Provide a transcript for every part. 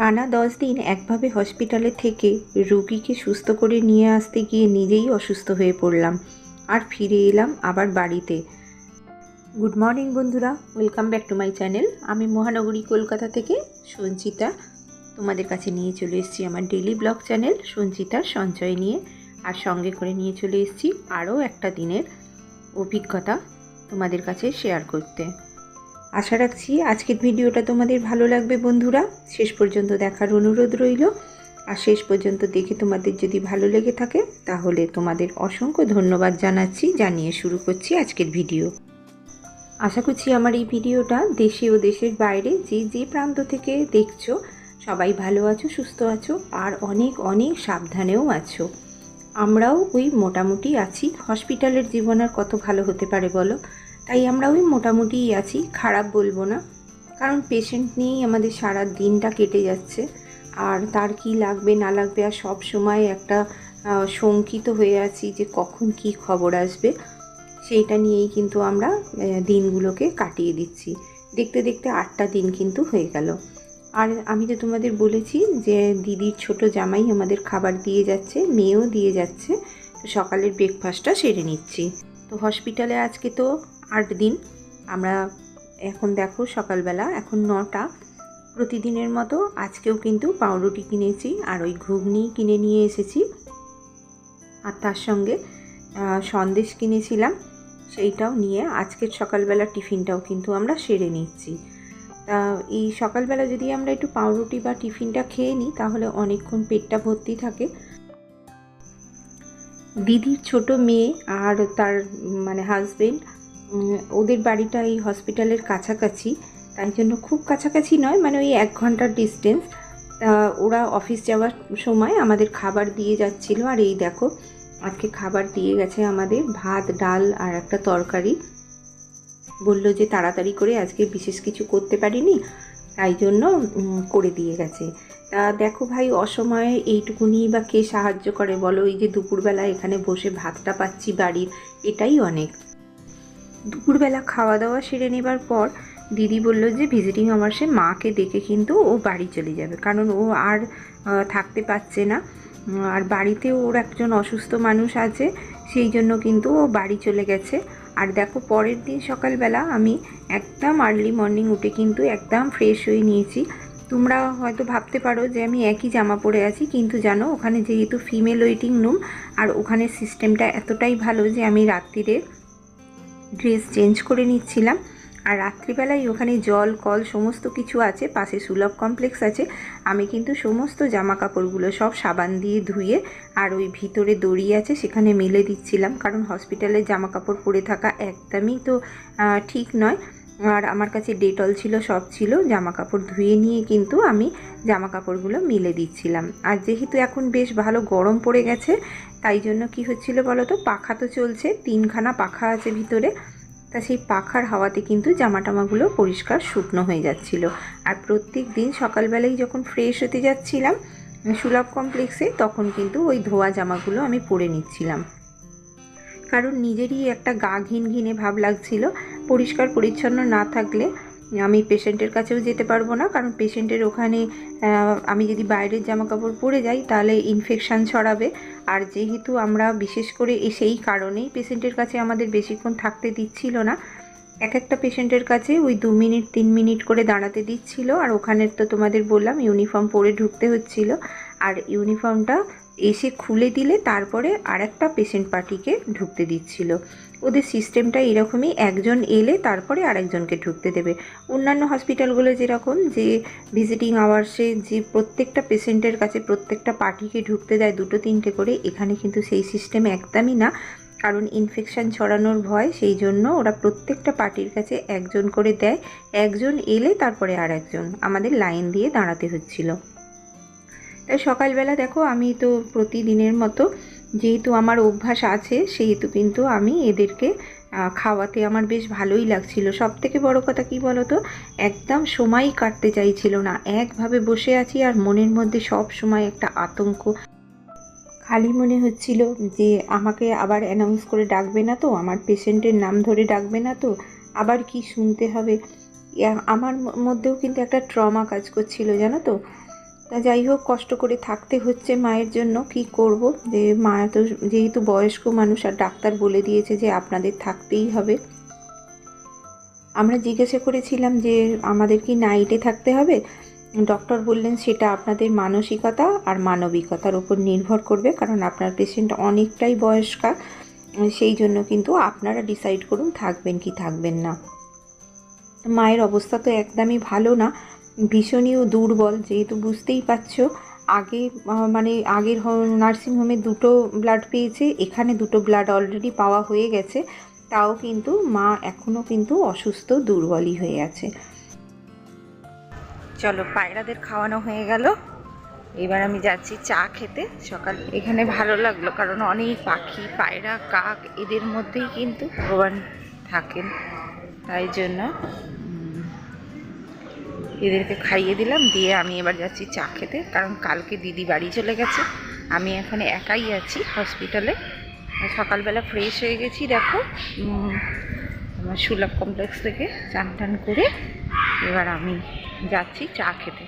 টানা দশ দিন একভাবে হসপিটালে থেকে রুগীকে সুস্থ করে নিয়ে আসতে গিয়ে নিজেই অসুস্থ হয়ে পড়লাম। আর ফিরে এলাম আবার বাড়িতে। গুড মর্নিং বন্ধুরা, welcome back to my channel. আমি মহানগরী কলকাতা থেকে সঞ্চিতা। তোমাদের কাছে নিয়ে চলে এসেছি আমার ডেলি ব্লগ চ্যানেল সঞ্চিতার সঞ্চয় নিয়ে। আর সঙ্গে করে নিয়ে চলে এসেছি আরও একটা দিনের অভিজ্ঞতা তোমাদের কাছে শেয়ার করতে। আশা রাখছি আজকের ভিডিওটা তোমাদের ভালো লাগবে বন্ধুরা। শেষ পর্যন্ত দেখার অনুরোধ রইল। আর শেষ পর্যন্ত দেখে তোমাদের যদি ভালো লেগে থাকে, তাহলে তোমাদের অসংখ্য ধন্যবাদ জানাচ্ছি, জানিয়ে শুরু করছি আজকের ভিডিও। আশা করছি আমার এই ভিডিওটা দেশে ও দেশের বাইরে যে যে প্রান্ত থেকে দেখছ, সবাই ভালো আছো, সুস্থ আছো, আর অনেক অনেক সাবধানেও আছো। আমরাও ওই মোটামুটি আছি। হসপিটালের জীবন আর কত ভালো হতে পারে বলো? তাই আমরা ওই মোটামুটিই আছি, খারাপ বলব না। কারণ পেশেন্ট নিয়েই আমাদের সারা দিনটা কেটে যাচ্ছে। আর তার কি লাগবে, না লাগবে, আর সব সময় একটা শঙ্কিত হয়ে আছি যে কখন কি খবর আসবে। সেইটা নিয়েই কিন্তু আমরা দিনগুলোকে কাটিয়ে দিচ্ছি। দেখতে দেখতে আটটা দিন কিন্তু হয়ে গেল। আর আমি তো তোমাদের বলেছি যে দিদির ছোট জামাই আমাদের খাবার দিয়ে যাচ্ছে, মেয়েও দিয়ে যাচ্ছে, তো সকালের ব্রেকফাস্টটা সেরে নিচ্ছি। তো হসপিটালে আজকে তো আট দিন। আমরা এখন দেখো সকালবেলা, এখন নটা। প্রতিদিনের মতো আজকেও কিন্তু পাউরুটি কিনেছি আর ওই ঘুগনি কিনে নিয়ে এসেছি। আর তার সঙ্গে সন্দেশ কিনেছিলাম। সেইটাও নিয়ে আজকের সকালবেলা টিফিনটাও কিন্তু আমরা সেরে নিচ্ছি। তা এই সকালবেলা যদি আমরা একটু পাউরুটি বা টিফিনটা খেয়ে নিই, তাহলে অনেকক্ষণ পেটটা ভর্তি থাকে। দিদির ছোট মেয়ে আর তার মানে হাজবেন্ড ওদের বাড়িটা এই হসপিটালের কাছাকাছি, তাই জন্য খুব কাছাকাছি নয় মানে ওই এক ঘণ্টার ডিস্টেন্স ওরা অফিস যাওয়ার সময় আমাদের খাবার দিয়ে যাচ্ছিল, আর এই দেখো, আজকে খাবার দিয়ে গেছে আমাদের ভাত, ডাল আর একটা তরকারি। বলল যে তাড়াতাড়ি করে আজকে বিশেষ কিছু করতে পারিনি, তাই জন্য করে দিয়ে গেছে। তা দেখো ভাই, অসময়ে এইটুকুনি বা কে সাহায্য করে বলো? এই যে দুপুরবেলা এখানে বসে ভাতটা পাচ্ছি বাড়ির, এটাই অনেক। দুপুরবেলা খাওয়া দাওয়া সেরে নেবার পর দিদি বলল যে ভিজিটিং আওয়ার্সে মাকে ডেকে কিন্তু ও বাড়ি চলে যাবে। কারণ ও আর থাকতে পারছে না। আর বাড়িতে ওর একজন অসুস্থ মানুষ আছে, সেই জন্য কিন্তু ও বাড়ি চলে গেছে। আর দেখো, পরের দিন সকালবেলা আমি একদম আর্লি মর্নিং উঠে কিন্তু একদম ফ্রেশ হয়ে নিয়েছি। তোমরা হয়তো ভাবতে পারো যে আমি একই জামা পরে আছি, কিন্তু জানো, ওখানে যেহেতু ফিমেল ওয়েটিং রুম আর ওখানে সিস্টেমটা এতটাই ভালো যে আমি রাত্রিরে ড্রেস চেঞ্জ করে নিচ্ছিলাম। আর রাত্রিবেলায় ওখানে জল, কল সমস্ত কিছু আছে, পাশে সুলভ কমপ্লেক্স আছে। আমি কিন্তু সমস্ত জামা কাপড়গুলো সব সাবান দিয়ে ধুয়ে আর ওই ভিতরে দড়ি আছে সেখানে মেলে দিচ্ছিলাম। কারণ হসপিটালে জামা কাপড় পরে থাকা একদমই তো ঠিক নয়। আর আমার কাছে ডেটল ছিল, সব ছিল জামা কাপড় ধুয়ে নিয়ে কিন্তু আমি জামা কাপড়গুলো মেলে দিচ্ছিলাম। আর যেহেতু এখন বেশ ভালো গরম পড়ে গেছে, তাই জন্য কি হচ্ছিল বলো তো পাখা তো চলছে, তিনখানা পাখা আছে ভিতরে, তা সেই পাখার হাওয়াতে কিন্তু জামা টামাগুলো পরিষ্কার শুকনো হয়ে যাচ্ছিল। আর প্রত্যেক দিন সকালবেলায় যখন ফ্রেশ হতে যাচ্ছিলাম, সুলভ কমপ্লেক্সে তখন কিন্তু ওই ধোয়া জামাগুলো আমি পরে নিচ্ছিলাম। কারণ নিজেরই একটা গা ঘিন ঘিনে ভাব লাগছিল পরিষ্কার পরিচ্ছন্ন না থাকলে আমি পেশেন্টের কাছেও যেতে পারব না। কারণ পেশেন্টের ওখানে আমি যদি বাইরের জামা কাপড় পরে যাই, তাহলে ইনফেকশান ছড়াবে। আর যেহেতু আমরা বিশেষ করে সেই কারণেই পেশেন্টের কাছে আমাদের বেশিক্ষণ থাকতে দিচ্ছিল না। এক একটা পেশেন্টের কাছে ওই দু মিনিট, তিন মিনিট করে দাঁড়াতে দিচ্ছিল। আর ওখানের তো তোমাদের বললাম ইউনিফর্ম পরে ঢুকতে হচ্ছিল। আর ইউনিফর্মটা এসে খুলে দিলে তারপরে আরেকটা পেশেন্ট পার্টিকে ঢুকতে দিচ্ছিল। ওদের সিস্টেমটা এরকমই, একজন এলে তারপরে আরেকজনকে ঢুকতে দেবে। অন্যান্য হসপিটালগুলো যেরকম, যে ভিজিটিং আওয়ার্সে যে প্রত্যেকটা পেশেন্টের কাছে প্রত্যেকটা পার্টিকে ঢুকতে দেয় দুটো তিনটে করে, এখানে কিন্তু সেই সিস্টেম একদমই না। কারণ ইনফেকশান ছড়ানোর ভয়, সেই জন্য ওরা প্রত্যেকটা পার্টির কাছে একজন করে দেয়। একজন এলে তারপরে আর একজন আমাদের লাইন দিয়ে দাঁড়াতে হচ্ছিল। তাই সকালবেলা দেখো, আমি তো প্রতিদিনের মতো যেহেতু আমার অভ্যাস আছে, সেহেতু কিন্তু আমি এদেরকে খাওয়াতে আমার বেশ ভালোই লাগছিল। সব থেকে বড় কথা কি বলো তো একদম সময় কাটতে চাইছিল না। একভাবে বসে আছি আর মনের মধ্যে সব সময় একটা আতঙ্ক। খালি মনে হচ্ছিল যে, আমাকে আবার অ্যানাউন্স করে ডাকবে না তো? আমার পেশেন্টের নাম ধরে ডাকবে না তো? আবার কি শুনতে হবে? আমার মধ্যেও কিন্তু একটা ট্রমা কাজ করছিল, জানো তো? তা যাই হোক, কষ্ট করে থাকতে হচ্ছে মায়ের জন্য। কি করব? যে মা তো যেহেতু বয়স্ক মানুষ, আর ডাক্তার বলে দিয়েছে যে আপনাদের থাকতেই হবে। আমরা জিজ্ঞাসা করেছিলাম যে আমাদের কি নাইটে থাকতে হবে? ডক্টর বললেন সেটা আপনাদের মানসিকতা আর মানবিকতার উপর নির্ভর করবে, কারণ আপনার পেশেন্ট অনেকটাই বয়স্কা। সেই জন্য কিন্তু আপনারা ডিসাইড করুন থাকবেন কি থাকবেন না। মায়ের অবস্থা তো একদমই ভালো না। ভীষণই ও দুর্বল, যেহেতু বুঝতেই পারছ, আগে মানে আগের নার্সিংহোমে দুটো ব্লাড পেয়েছে, এখানে দুটো ব্লাড অলরেডি পাওয়া হয়ে গেছে, তাও কিন্তু মা এখনও কিন্তু অসুস্থ, দুর্বলই হয়ে আছে। চলো, পায়রাদের খাওয়ানো হয়ে গেল। এবার আমি যাচ্ছি চা খেতে। সকাল, এখানে ভালো লাগল, কারণ অনেক পাখি, পায়রা, কাক, এদের মধ্যেই কিন্তু ভগবান থাকেন, তাই জন্য এদেরকে খাইয়ে দিলাম, দিয়ে আমি এবার যাচ্ছি চা খেতে। কারণ কালকে দিদি বাড়ি চলে গেছে। আমি এখন একাই আছি হসপিটালে সকালবেলা ফ্রেশ হয়ে গেছি, দেখো। আমার সুলভ কমপ্লেক্স থেকে চান টান করে এবার আমি যাচ্ছি চা খেতে।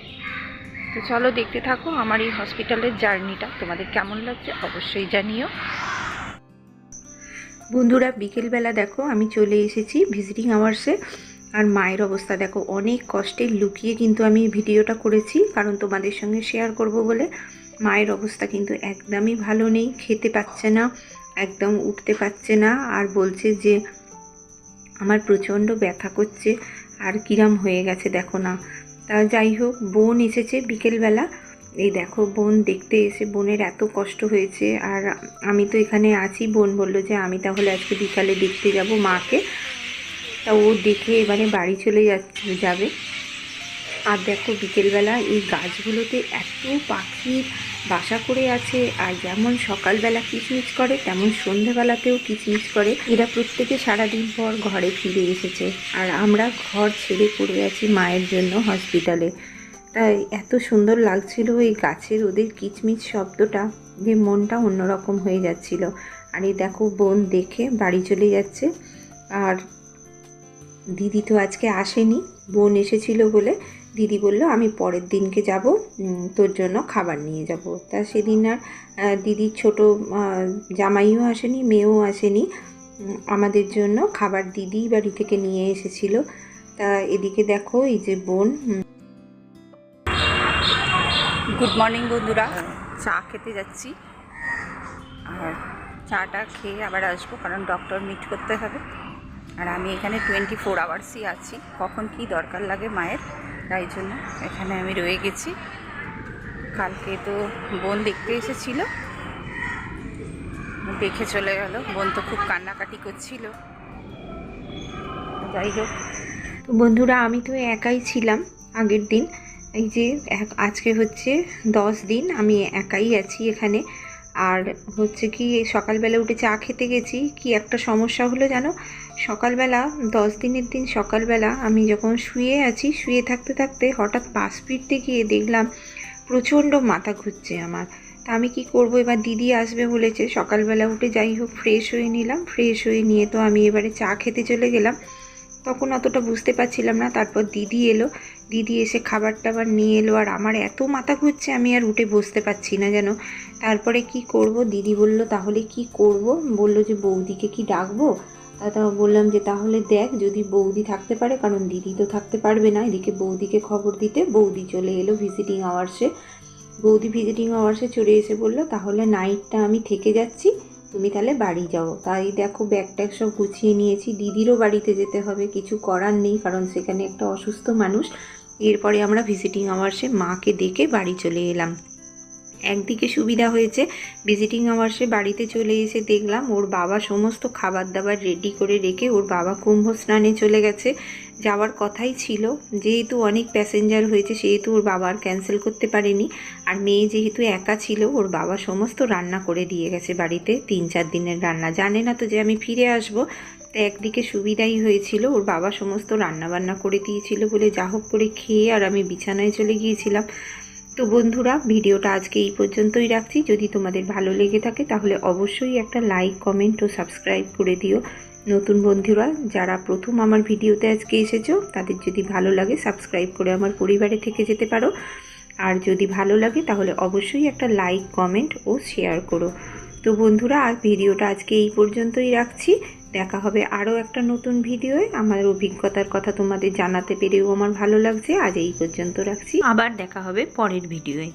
তো চলো দেখতে থাকো আমার এই হসপিটালের জার্নিটা তোমাদের কেমন লাগছে অবশ্যই জানিও। বন্ধুরা, বিকেলবেলা দেখো আমি চলে এসেছি ভিজিটিং আওয়ার্সে আর মায়ের অবস্থা, দেখো, অনেক কষ্টে লুকিয়ে কিন্তু আমি ভিডিওটা করেছি। কারণ তোমাদের সঙ্গে শেয়ার করব বলে মায়ের অবস্থা কিন্তু একদমই ভালো নেই, খেতে পাচ্ছে না, একদম উঠতে পারছে না। আর বলছে যে, আমার প্রচণ্ড ব্যথা করছে, আর কিরাম হয়ে গেছে, দেখো না। তা যাই হোক, বোন এসেছে বিকেলবেলা। এই দেখো, বোন দেখতে এসে বোনের এত কষ্ট হয়েছে। আর আমি তো এখানে আছি, বোন বলল যে, আমি তাহলে আজকে বিকালে দেখতে যাব মাকে। তা ও দেখে এবারে বাড়ি চলে যাচ্ছে, যাবে। আর দেখো বিকেলবেলা এই গাছগুলোতে এত পাখি বাসা করে আছে, আর যেমন সকালবেলা কিচমিচ করে, তেমন সন্ধেবেলাতেও কিচমিচ করে। এরা প্রত্যেকে সারাদিন পর ঘরে ফিরে এসেছে, আর আমরা ঘর ছেড়ে পড়ে আছি মায়ের জন্য হসপিটালে। তাই এত সুন্দর লাগছিল এই গাছের ওদের কিচমিচ শব্দটা, যে মনটা অন্যরকম হয়ে যাচ্ছিল। আর এই দেখো বোন দেখে বাড়ি চলে যাচ্ছে, আর দিদি তো আজকে আসেনি, বোন এসেছিল বলে দিদি বলল, আমি পরের দিনকে যাব তোর জন্য খাবার নিয়ে যাব। তা সেদিন আর দিদির ছোট জামাইও আসেনি, মেয়েও আসেনি আমাদের জন্য খাবার দিদি বাড়ি থেকে নিয়ে এসেছিল। তা এদিকে দেখো, এই যে বোন গুড মর্নিং বন্ধুরা। চা খেতে যাচ্ছি। আর চাটা খেয়ে আবার আসব, কারণ ডক্টর মিট করতে হবে। আর আমি এখানে টোয়েন্টি ফোর আওয়ার্সই আছি। কখন কি দরকার লাগে মায়ের, তাই জন্য এখানে আমি রয়ে গেছি। কালকে তো বোন দেখতে এসেছিল। দেখে চলে গেল। বোন তো খুব কান্নাকাটি করছিল। যাই হোক। তো বন্ধুরা, আমি তো একাই ছিলাম আগের দিন। এই যে আজকে হচ্ছে দশ দিন আমি একাই আছি এখানে। আর হচ্ছে কি, সকালবেলা উঠে চা খেতে গেছি। কি একটা সমস্যা হলো জানো? সকালবেলা, দশ দিনের দিন সকালবেলা আমি যখন শুয়ে আছি, শুয়ে থাকতে থাকতে হঠাৎ পাশ ফিরতে গিয়ে দেখলাম প্রচণ্ড মাথা ঘুরছে আমার। তা আমি কি করব? এবার দিদি আসবে বলেছে। সকালবেলা উঠে যাই হোক ফ্রেশ হয়ে নিলাম। ফ্রেশ হয়ে নিয়ে তো আমি এবারে চা খেতে চলে গেলাম। তখন অতটা বুঝতে পারছিলাম না। তারপর দিদি এলো। দিদি এসে খাবার টাবার নিয়ে এলো। আর আমার এত মাথা ঘুরছে, আমি আর উঠে বসতে পারছি না যেন। তারপরে কি করব? দিদি বলল, তাহলে কি করব? বলল যে, বৌদিকে কি ডাকবো? তা বললাম যে, তাহলে দেখ, যদি বৌদি থাকতে পারে, কারণ দিদি তো থাকতে পারবে না। এদিকে বৌদিকে খবর দিতে বৌদি চলে এলো ভিজিটিং আওয়ার্সে বৌদি ভিজিটিং আওয়ার্সে চলে এসে বলল, তাহলে নাইটটা আমি থেকে যাচ্ছি। তুমি তাহলে বাড়ি যাও। তাই দেখো ব্যাগ ট্যাগ সব গুছিয়ে নিয়েছি। দিদিরও বাড়িতে যেতে হবে, কিছু করার নেই, কারণ সেখানে একটা অসুস্থ মানুষ। এরপরে আমরা ভিজিটিং আওয়ার্সে মাকে ডেকে বাড়ি চলে এলাম। একদিকে সুবিধা হয়েছে ভিজিটিং আওয়ার্সে বাড়িতে চলে এসে দেখলাম ওর বাবা সমস্ত খাবার দাবার রেডি করে রেখে ওর বাবা কুম্ভ স্নানে চলে গেছে। যাওয়ার কথাই ছিল। যেহেতু অনেক প্যাসেঞ্জার হয়েছে, সেহেতু ওর বাবা আর ক্যান্সেল করতে পারেনি। আর মেয়ে যেহেতু একা ছিল, ওর বাবা সমস্ত রান্না করে দিয়ে গেছে বাড়িতে। তিন চার দিনের রান্না। জানে না তো যে আমি ফিরে আসব। তো একদিকে সুবিধাই হয়েছিল, ওর বাবা সমস্ত রান্না বান্না করে দিয়েছিল বলে যা হোক করে খেয়ে আর আমি বিছানায় চলে গিয়েছিলাম। তো বন্ধুরা, ভিডিওটা আজকে এই পর্যন্তই রাখছি। যদি তোমাদের ভালো লেগে থাকে, তাহলে অবশ্যই একটা লাইক কমেন্ট ও সাবস্ক্রাইব করে দিও। নতুন বন্ধুরা, যারা প্রথম আমার ভিডিওতে আজকে এসেছ, তাদের যদি ভালো লাগে সাবস্ক্রাইব করে আমার পরিবারে থেকে যেতে পারো। আর যদি ভালো লাগে, তাহলে অবশ্যই একটা লাইক, কমেন্ট ও শেয়ার করো। তো বন্ধুরা, আর ভিডিওটা আজকে এই পর্যন্তই রাখছি। দেখা হবে আরও একটা নতুন ভিডিওয়ে। আমার অভিজ্ঞতার কথা তোমাদের জানাতে পেরেও আমার ভালো লাগছে। আজ এই পর্যন্ত রাখছি। আবার দেখা হবে পরের ভিডিওয়ে।